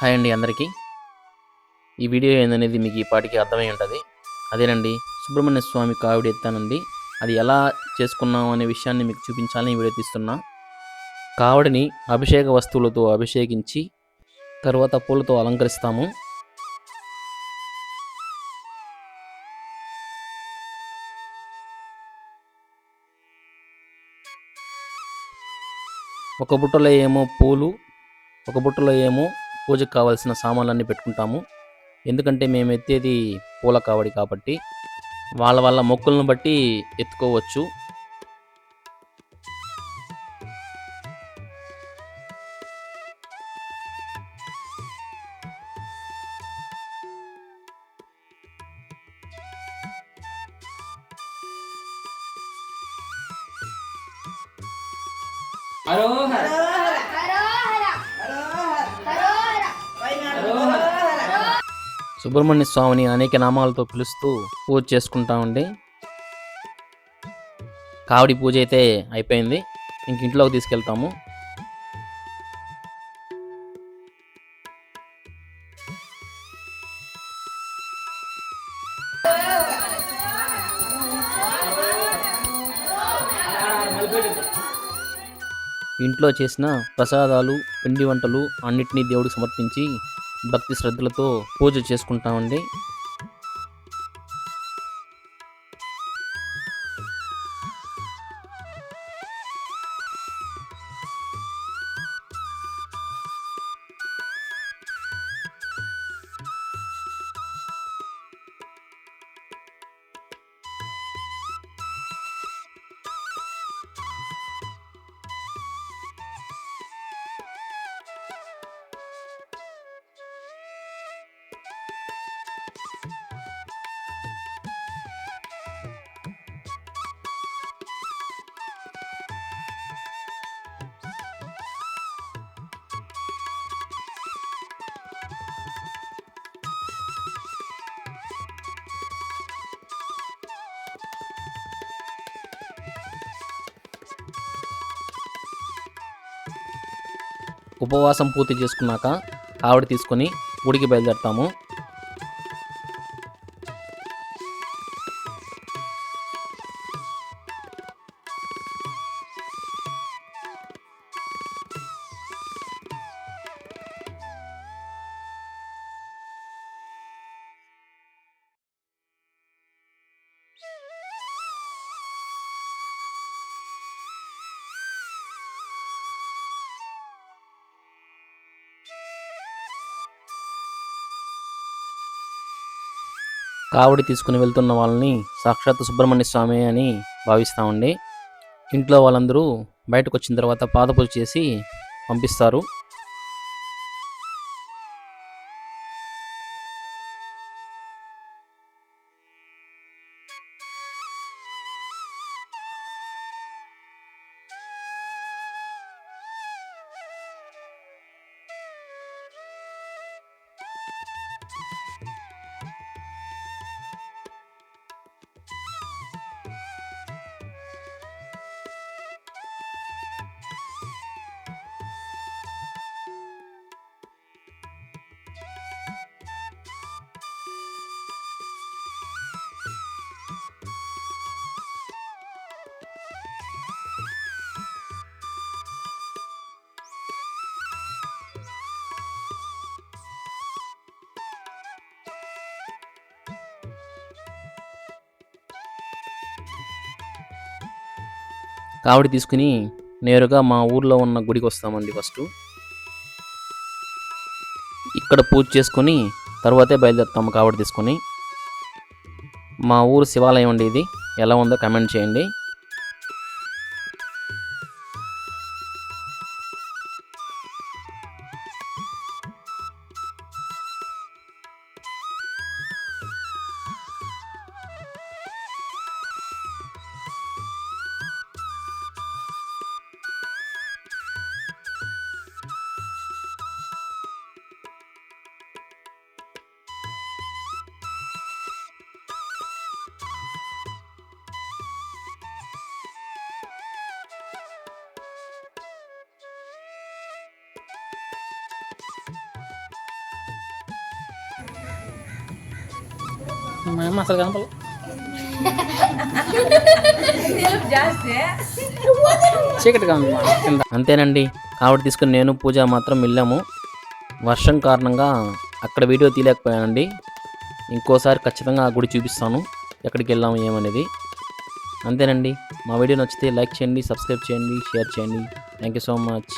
Hi అండి అందరికీ. ఈ వీడియో ఏందనేది మీకు ఈ పాటికి అర్థమై ఉంటుంది. అదేనండి సుబ్రహ్మణ్య స్వామి కావిడి ఎత్తానండి. అది ఎలా చేసుకున్నాం అనే విషయాన్ని మీకు చూపించాలని ఈ వీడియో తీస్తున్నా. కావడిని అభిషేక వస్తువులతో అభిషేకించి తర్వాత పూలతో అలంకరిస్తాము. ఒక బుట్టలో ఏమో పూలు ఒక బుట్టలో ఏమో పూజకు కావాల్సిన సామాన్లన్నీ పెట్టుకుంటాము. ఎందుకంటే మేము ఎత్తేది పూల కావడి కాబట్టి వాళ్ళ వాళ్ళ మొక్కులను బట్టి ఎత్తుకోవచ్చు. హరోహర సుబ్రహ్మణ్య స్వామిని అనేక నామాలతో పిలుస్తూ పూజ చేసుకుంటామండి కావడి పూజ అయితే అయిపోయింది. ఇంక ఇంట్లోకి తీసుకెళ్తాము. ఇంట్లో చేసిన ప్రసాదాలు పిండి వంటలు అన్నిటినీ దేవుడికి సమర్పించి భక్తి శ్రద్ధలతో పూజ చేసుకుంటామండి. ఉపవాసం పూర్తి చేసుకున్నాక ఆవిడ తీసుకొని గుడికి బయలుదేరతాము. కావడి తీసుకుని వెళ్తున్న వాళ్ళని సాక్షాత్ సుబ్రహ్మణ్య స్వామి అని భావిస్తామండి ఇంట్లో వాళ్ళందరూ బయటకు వచ్చిన తర్వాత పాదపూజ చేసి పంపిస్తారు. కావడి తీసుకుని నేరుగా మా ఊర్లో ఉన్న గుడికి వస్తామండి ఫస్ట్. ఇక్కడ పూజ చేసుకొని తర్వాతే బయలుదేరుతాము కావడి తీసుకొని. మా ఊరు శివాలయం అండి ఇది. ఎలా ఉందో కమెంట్ చేయండి. మా అమ్మ అసలు చీకటిగా ఉంది కింద అంతేనండి. కావడి తీసుకుని నేను పూజ మాత్రం వెళ్ళాము. వర్షం కారణంగా అక్కడ వీడియో తీయలేకపోయానండి. ఇంకోసారి ఖచ్చితంగా ఆ గుడి చూపిస్తాను. ఎక్కడికి వెళ్ళాము ఏమనేది. అంతేనండి. మా వీడియో నచ్చితే లైక్ చేయండి సబ్స్క్రైబ్ చేయండి షేర్ చేయండి. Thank you so much.